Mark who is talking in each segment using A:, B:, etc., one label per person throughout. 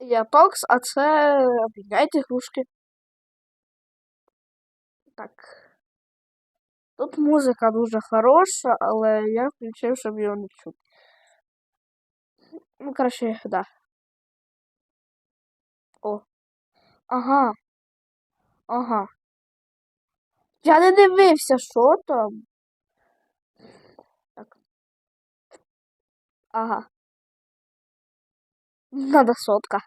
A: Я Токс, а це обміняйте ігрушки. Так. Тут музика дуже хороша, але я включив, щоб його не чути. Ну, коротше, да. О. Ага. Ага. Я не дивився, що там. Так. Ага. Надо сотка.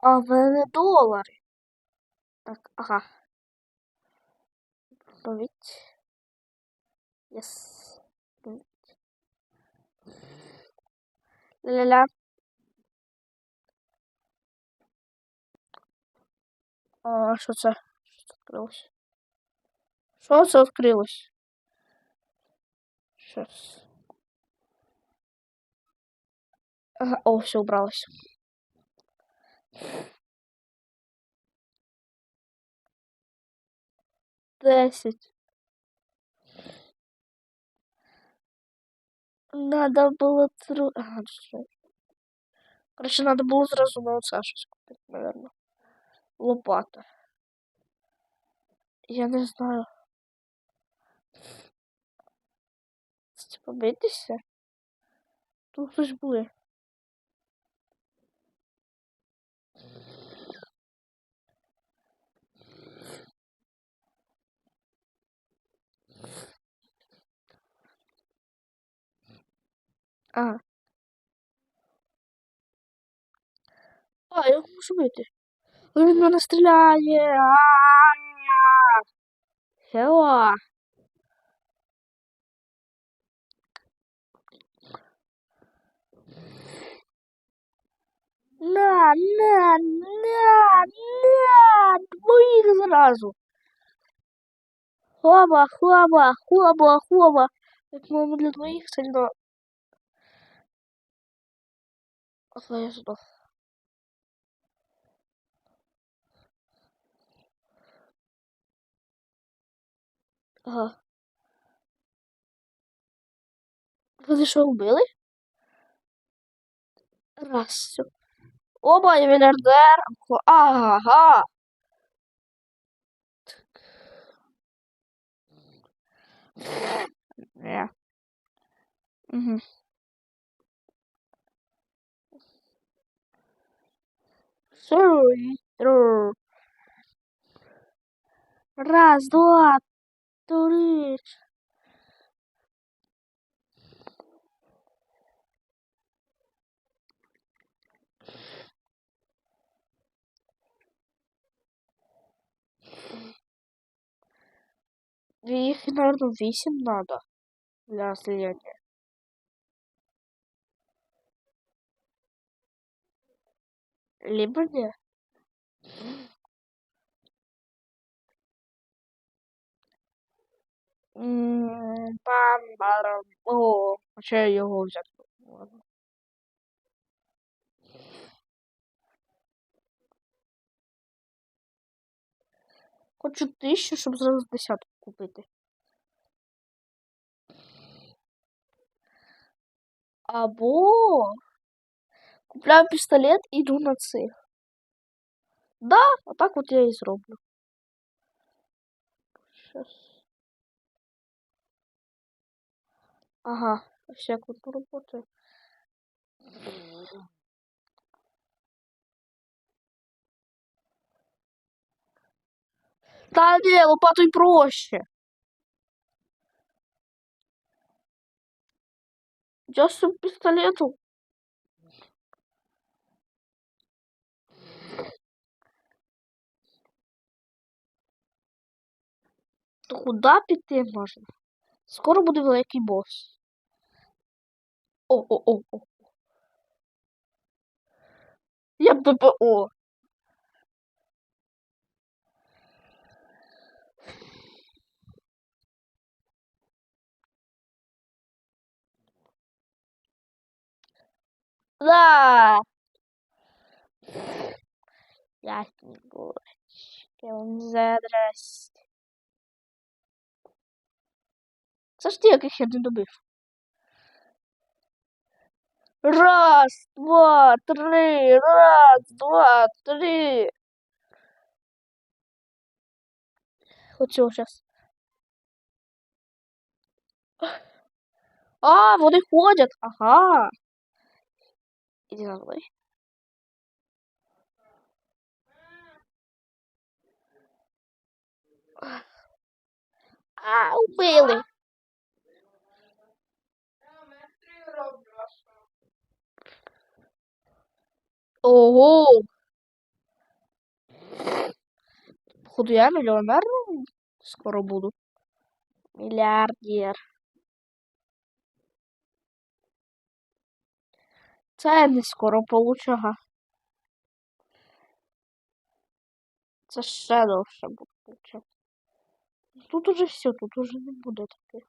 A: А в мене долари. Так, ага. Ловіть. Єс. Ловіть. Ля-ля. А, що це? Що це відкрилось? Що це відкрилось? Щас. Ага, о, все убралось. Десять. Надо было тру... Ага, что? Короче, надо было сразу на щось купити, наверное. Лопата. Я не знаю. Типа битися? Тут хтось були. Ага. А, я можу бити. Він мене стріляє. А-а-а! На, на, на, на, двоїх зразу. Хоба, хоба, хоба, хоба. Як моєму для двоїх сильно. Здох. Ага. Вони що вбили? Раз, все. Оба, я мільярдер. Ага. Угу. Раз, два, три. Их, наверное, вісім надо для слияния. Либо нет. М, Пам, барам. О, хоча я його взяти. Хочу тисячу, щоб зразу десятку купити. Або купляю пістолет і йду на цих. Да, отак от я і зроблю. Щас. Ага, ось як воно Та ні, лопатою проще. Я з пістолетом. То куди піти можна? Скоро буде великий бос. О-о-о-о. Я ППО. Да. Ясненько. Здрасте. Це ж ти, яких я не добив. Раз, два, три, раз, два, три. Оцього зараз. А, вони ходять. Ага. Іди за мною. А, убили. Ого. Походу, я мільйонер скоро буду. Мільярдер. Це я не скоро получу, ага. Це ще довше буду. Тут уже все, тут уже не буде таке.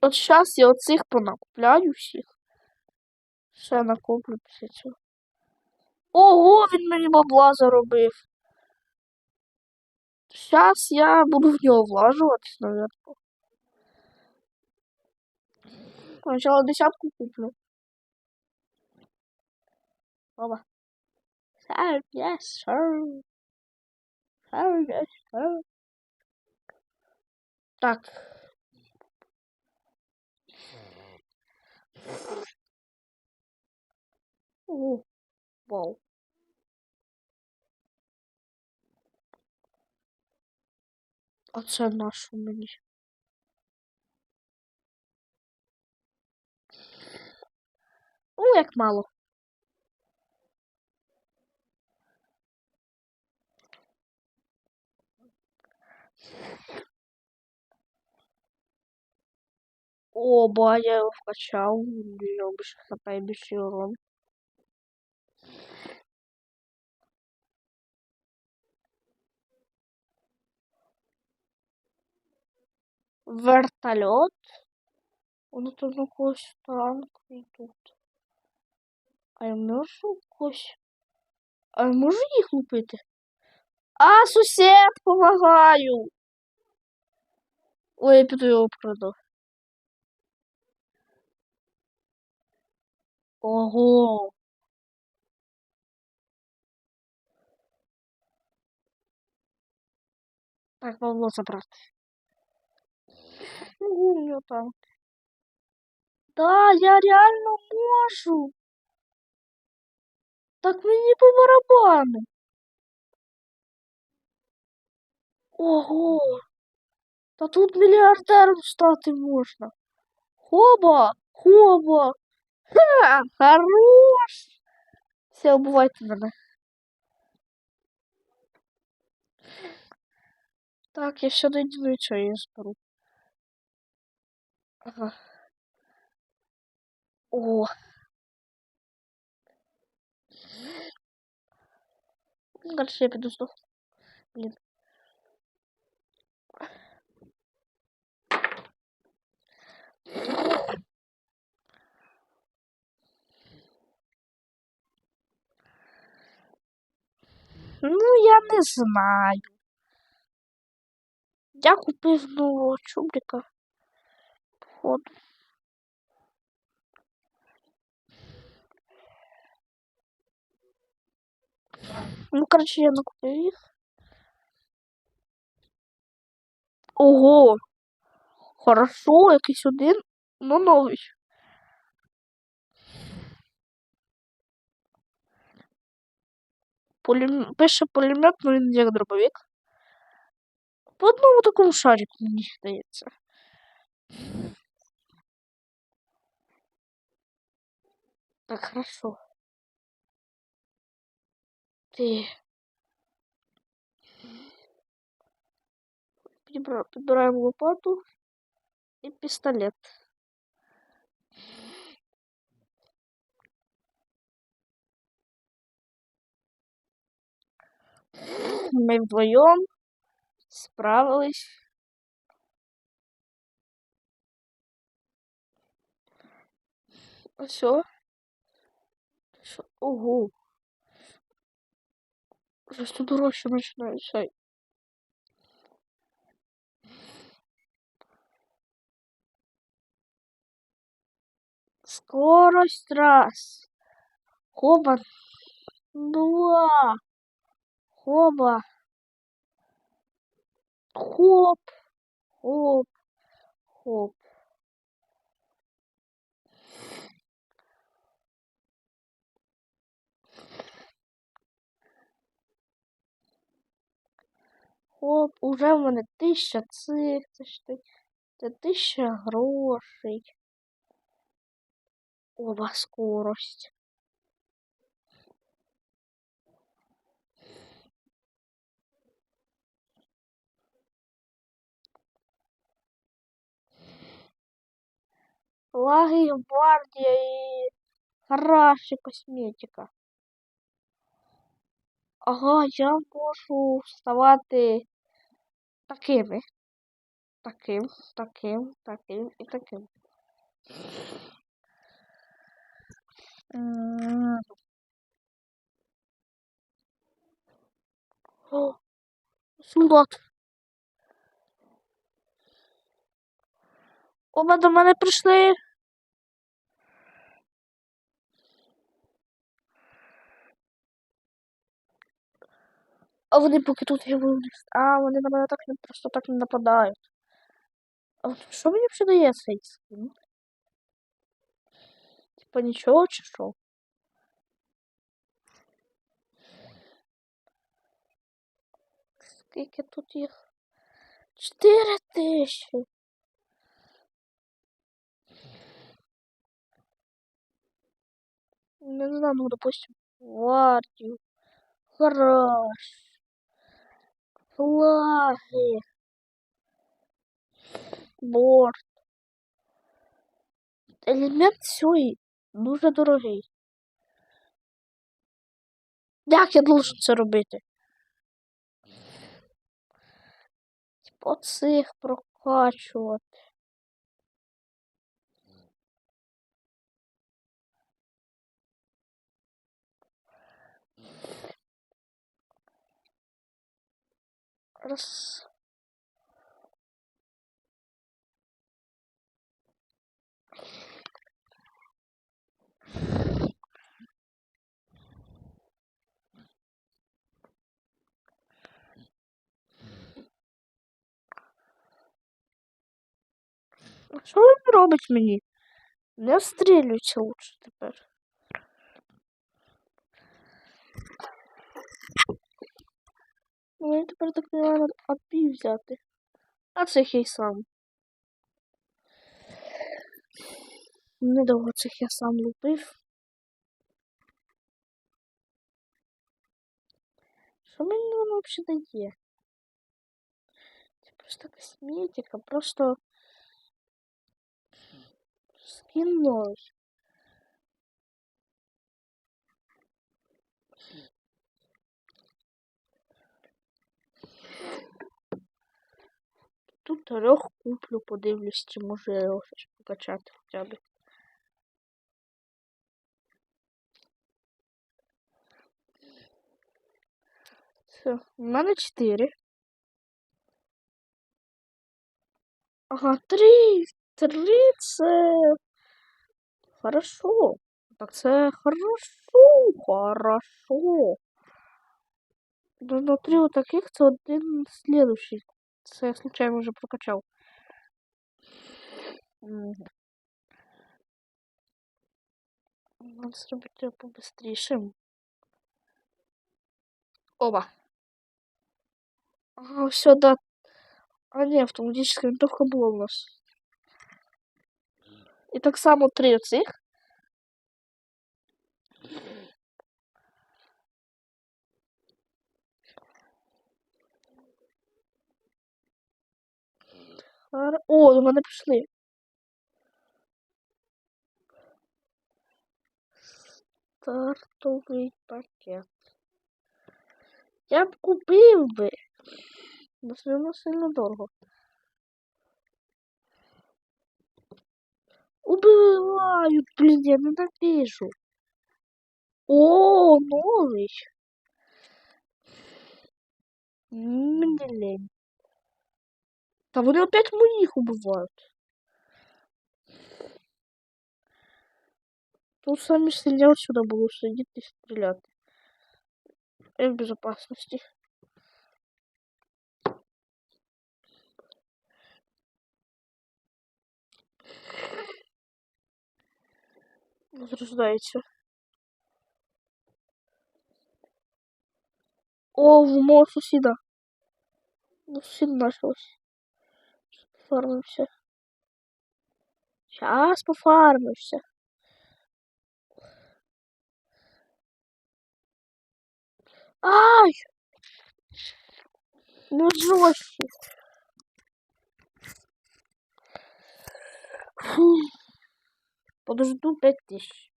A: От зараз я оцих понакупляю всіх. Ще накоплю після цього. Ого, він мені бабла заробив. Зараз я буду в нього влажуватись, наверное. Спочатку десятку куплю. Опа. Sir, yes, sir. Sir, yes, sir. Так. О, вау. А це наш у мені. Ну, як мало. Оба, я його вкачав. Його більше хп і більше урон. Вертольот. Воно тут на когось танк йдуть. А я можу когось. А я можу їх лупити? А, сусід, помагаю. Ой, я піду його вкраду. Ого. Так. Могу у нього там. Да, я реально можу. Так мені по барабану. Ого. Та тут мільярдером стати можна. Хоба, хоба. Ха, хорош. Все, убивайте мене. Так, я ще дойду, що я зберу. Ага. О. Дальше я піду здох. Блін. Ну, я не знаю. Я купив нового чубрика. Походу. Ну, короче, я накупив їх. Ого! Хорошо, якийсь один, ну новий. Пулем... Пише пулемет, ну він як дробовик. По одному такому шарику, мені здається. Так, хорошо. Ти. Підбра- Підбираємо лопату і пістолет. Ми вдвоєм справились. Ось. Що? Ого. Зараз тут дорожче починається. Скорость раз. Хоба. Два. Хоба. Хоп. Хоп. Хоп. Хоп, уже в мене тисяча цих, це тисяча грошей. Оба скорость. Лаги, гвардія і хороша косметика. Ага, я можу вставати такими. Таким, таким, таким і таким. О, Солдат. Оба до мене прийшли. А вони поки тут є виліз. А, вони на мене так не просто так не нападають. А от що мені взагалі дає цей скін? Типа нічого чи що? Скільки тут їх? Чотири тисячі. Не знаю, ну, допустим, гвардию. Хорош. Флаги. Борт. Елемент сьої дуже дорогий. Як я должен це робити? Типа цих прокачувати. Раз. А Що він робить мені? Не встрілюйся лучше тепер. Ну, Мені тепер так не треба апі взяти. А цих я й сам. Недовго цих я сам лупив. Що мені воно взагалі дає? Це просто косметика, просто скін новий. Тут трьох куплю, подивлюсь, чи може я його щось покачати хоча б. Все, у мене чотири. Ага, три. Три це хорошо. Так це хорошо, хорошо. Ну, на три отаких це один слідущий. Це я случайно вже прокачав. Мгм. Надо зробити його побыстрішим. Оба. Ага, все, да. А не, автоматическая винтовка була у нас. І так само три цих. Хар- О, до мене пішли. Стартовий пакет. Я б купив би. Но все одно сильно дорого. Убивают, блин, я ненавижу. О, новый. Мне лень. Та вони опять моїх убивають. Тут самі сильні сюди було сидіти і стріляти. Я в безопасности. Возрождається. О, в мого сусіда. Ну, сусід началось. Пофармимся. Сейчас пофармимся. Ай! Ну жестче. Подожду пять тысяч.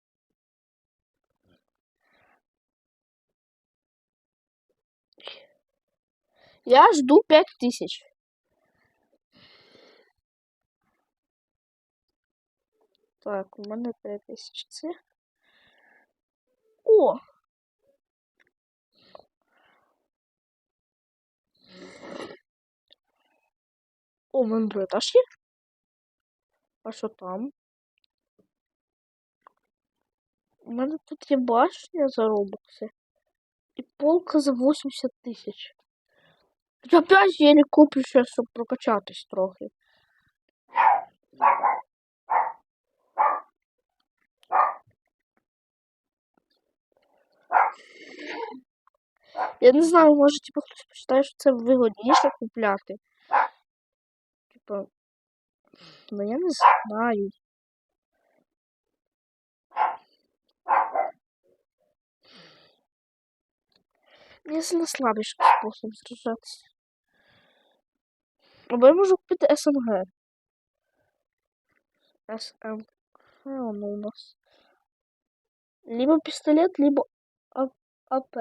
A: Я жду пять тысяч. Так, у мене 5 тисяч це. О! О, мене другий є. А що там? У мене тут є башня за робокси. І полка за 80 тисяч. Я опять еле куплю сейчас, щоб прокачатись трохи. Я не знаю, може, типу, хтось почитає, що це вигодніше купляти. Типа. Ну я не знаю. Мені сильно слабіший спосіб зражатися. Або я можу купити СМГ. СМГ воно у нас. Либо пистолет, либо АП.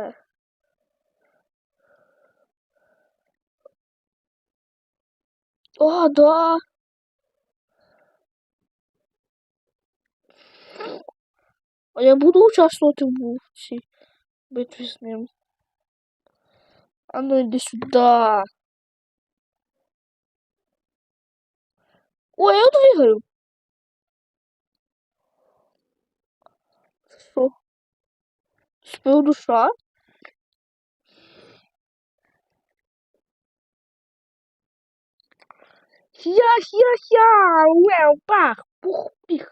A: О, да. А я буду участвувати в цій битві з ним. А ну иди сюда. Ой, я двигаю. Что? Спил душа? Хя-хя-хя! Уэу, пах! Пух, пих!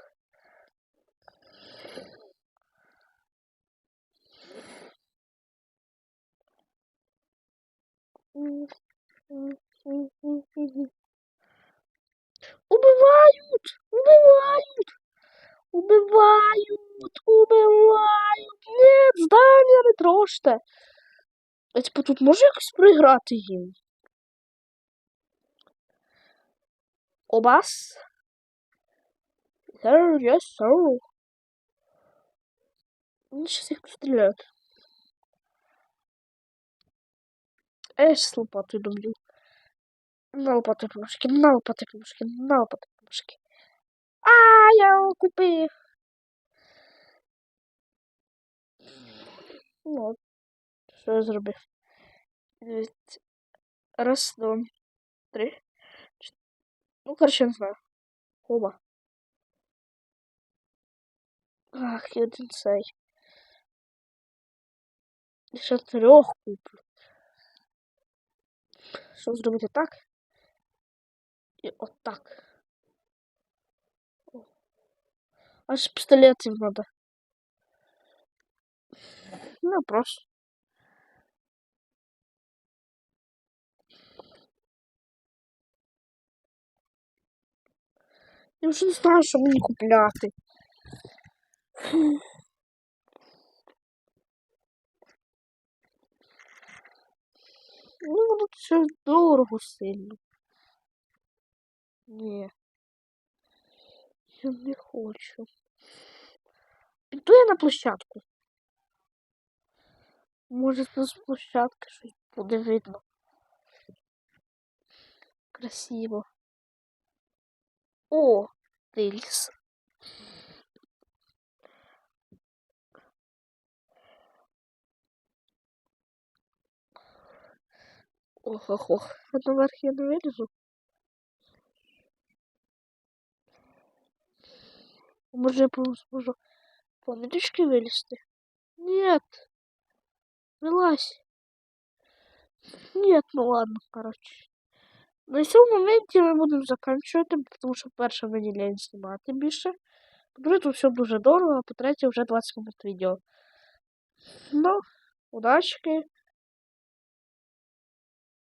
A: Убивают! Убивают! Убивают! Убивают! Нет, здання не трожте! А типу тут може якось проіграти їм? Обас? Sir, yes, sir. Вони щас їх постріляють. А я щас лопатою доб'ю. На лопатою помашки, на лопатою помашки, на лопатою помашки. А, я його купив. Ну, от, я зробив? Раз, два, три. чотири. Ну, короче, я не знаю. Оба. Ах, я один цей. Я ще трьох куплю. Що зробити так? І отак. О. Аж пістолетів надо. Ну, просто. Я вже не знаю, що мені купляти. Ну, тут все дорого сильно. Ні. Я не хочу. Піду я на площадку. Може, з площадки щось буде видно. Красиво. О, рельс. Ох, ох, ох. Наверх я не вилізу. Може, я зможу по ниточке вылезти? Нет. Вылазь. Нет, ну ладно, короче. На цьому моменті ми будемо закінчувати, тому що перше мені лень знімати більше. По-друге, тут все дуже дорого, а по-третє, вже 20 минут відео. Ну, удачки.